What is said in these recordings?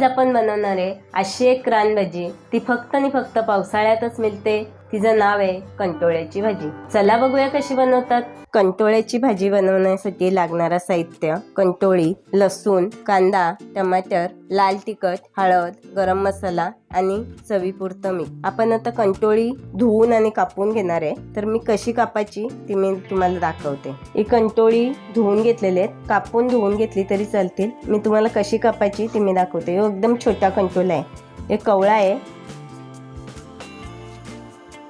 आज आपण बनवणार आहे अशी एक रानभाजी. ती फक्त आणि फक्त पावसाळ्यातच मिळते. तिचं नाव आहे कंटोळ्याची भाजी. चला बघूया कशी बनवतात. कंटोळ्याची भाजी बनवण्यासाठी लागणारा साहित्य कंटोळी लसूण कांदा टमाटर लाल तिखट हळद गरम मसाला आणि चवीपुरतं मीठ. आपण आता कंटोळी धुवून आणि कापून घेणार आहे. तर मी कशी कापायची ती मी तुम्हाला दाखवते. ही कंटोळी धुवून घेतलेली आहेत. कापून धुवून घेतली तरी चालतील. मी तुम्हाला कशी कापायची ती मी दाखवते. एकदम छोटा कंटोला आहे. हे कवळा आहे.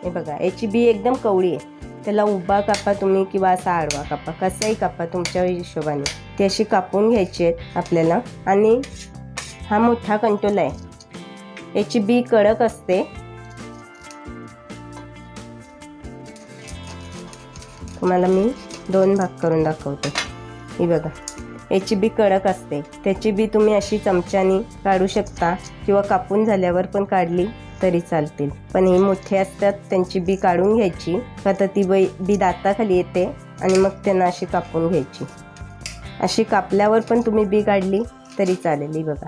हे बघा याची बी एकदम कवळी आहे. त्याला उभा कापा तुम्ही किंवा असा आडवा कापा कसाही कापा तुमच्या हिशोबाने. ती अशी कापून घ्यायची आहेत आपल्याला. आणि हा मोठा कंटोल आहे. याची बी कडक असते. तुम्हाला मी दोन भाग करून दाखवते. ही बघा याची बी कडक असते. त्याची बी तुम्ही अशी चमच्याने काढू शकता किंवा कापून झाल्यावर पण काढली तरी चालतील. पण ही मोठी असतात त्यांची बी काढून घ्यायची. का तर ती बी बी दाताखाली येते आणि मग त्यांना अशी कापून घ्यायची. अशी कापल्यावर पण तुम्ही बी काढली तरी चालेल ही बघा.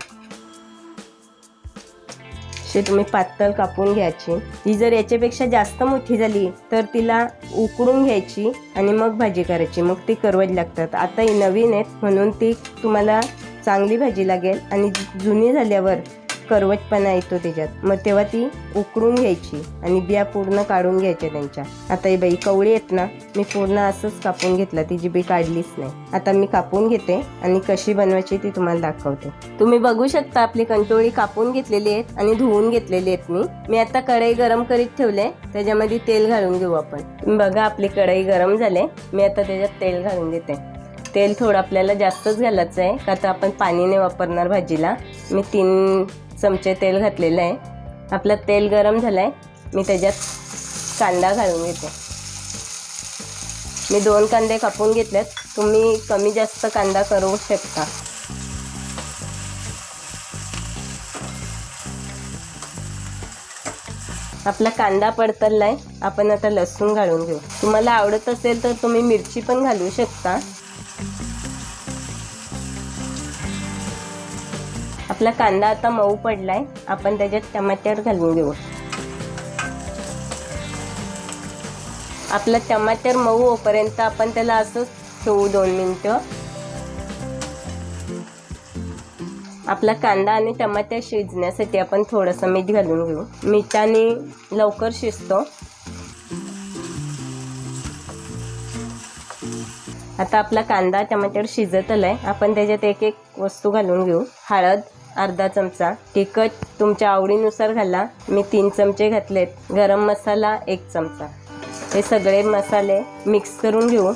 अशी तुम्ही पातळ कापून घ्यायची. ही जर याच्यापेक्षा जास्त मोठी झाली तर तिला उकडून घ्यायची आणि मग भाजी करायची. मग ती करवड लागतात. आता ही नवीन आहेत म्हणून ती तुम्हाला चांगली भाजी लागेल. आणि जुनी झाल्यावर करवटपणा येतो त्याच्यात. मग तेव्हा ती उकडून घ्यायची आणि बिया पूर्ण काढून घ्यायच्या त्यांच्या. आता ही बाई कवळी आहेत ना मी पूर्ण असंच कापून घेतलं. तिची बी काढलीच नाही. आता मी कापून घेते आणि कशी बनवायची ती तुम्हाला दाखवते. तुम्ही बघू शकता आपली कंटोळी कापून घेतलेली आहेत आणि धुवून घेतलेली आहेत मी. मी आता कढई गरम करीत ठेवले. त्याच्यामध्ये तेल घालून घेऊ आपण. बघा आपली कढई गरम झाले. मी आता त्याच्यात तेल घालून घेते. तेल थोडं आपल्याला जास्तच घालायचं आहे का तर आपण पाणी नाही वापरणार भाजीला. मी तीन चमचे तेल घातलेलं आहे. आपलं तेल गरम झालं आहे मी त्याच्यात कांदा घालून घेते. मी दोन कांदे कापून घेतलेत. तुम्ही कमी जास्त कांदा करू शकता. आपला कांदा पडतरलाय. आपण आता लसूण घालून घेऊ. तुम्हाला आवडत असेल तर तुम्ही मिरची पण घालू शकता. आपला कांदा आता मऊ पडला आहे आपण त्याच्यात टमाटर घालून घेऊ आपला टमाटर मऊ होपर्यंत आपण त्याला असंच ठेवू दोन मिनटं. आपला कांदा आणि टमाटर शिजण्यासाठी आपण थोडंसं मीठ घालून घेऊ. मिठाने लवकर शिजतो. आता आपला कांदा टमाटर शिजत आलाय आपण त्याच्यात एक एक वस्तू घालून घेऊ. हळद अर्धा चमचा तिखट तुमच्या आवडीनुसार घाला. मी तीन चमचे घातलेत. गरम मसाला एक चमचा. हे सगळे मसाले मिक्स करून घेऊ.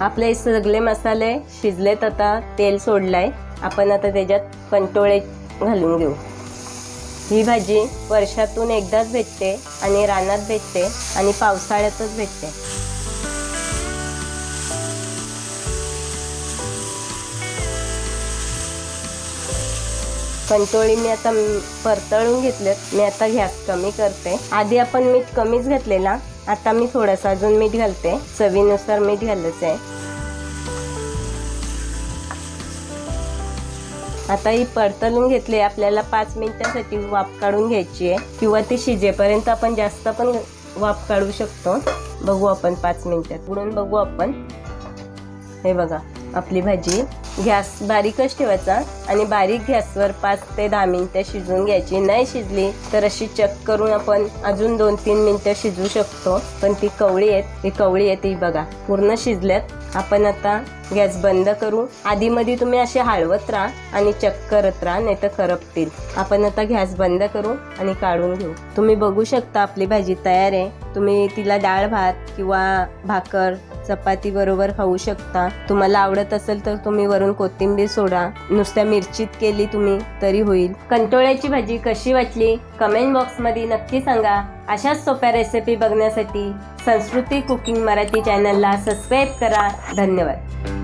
आपले सगळे मसाले शिजलेत आता. तेल सोडलाय. आपण आता त्याच्यात कंटोळे घालून घेऊ. ही भाजी वर्षातून एकदाच भेटते आणि रानात भेटते आणि पावसाळ्यातच भेटते. कंटोळी मी आता परतळून घेतलेत. मी आता गॅस कमी करते. आधी आपण मीठ कमीच घातलेला. आता मी थोडंसं अजून मीठ घालते. चवीनुसार मीठ घालायचं आहे आता ही परतलून घेतली. आपल्याला पाच मिनिटासाठी वाफ काढून घ्यायची आहे. किंवा ती शिजेपर्यंत आपण जास्त पण वाफ काढू शकतो. बघू आपण पाच मिनिटात. पुढून बघू आपण. हे बघा आपली भाजी गॅस बारीकच ठेवायचा आणि बारीक गॅसवर पाच ते दहा मिनटं शिजवून घ्यायची. नाही शिजली तर अशी चक करून आपण अजून दोन तीन मिनटं शिजवू शकतो. पण ती कवळी आहेत ती कवळी आहे ती बघा. पूर्ण शिजल्यात. आपण आता गॅस बंद करू. आधी मध्ये तुम्ही असे हळवत राहा आणि चक करत राहा नाही तर करपतील. आपण आता गॅस बंद करू आणि काढून घेऊ. तुम्ही बघू शकता आपली भाजी तयार आहे. तुम्ही तिला डाळ भात किंवा भाकर चपाती बरोबर खाऊ शकता. तुम्हाला आवडत असेल तर तुम्ही वरून कोथिंबीर सोडा. नुसत्या मिरचीत केली तुम्ही तरी होईल. कंटोळ्याची भाजी कशी वाटली? कमेंट बॉक्समध्ये नक्की सांगा. अशाच सोप्या रेसिपी बघण्यासाठी संस्कृती कुकिंग मराठी चॅनलला सबस्क्राईब करा. धन्यवाद.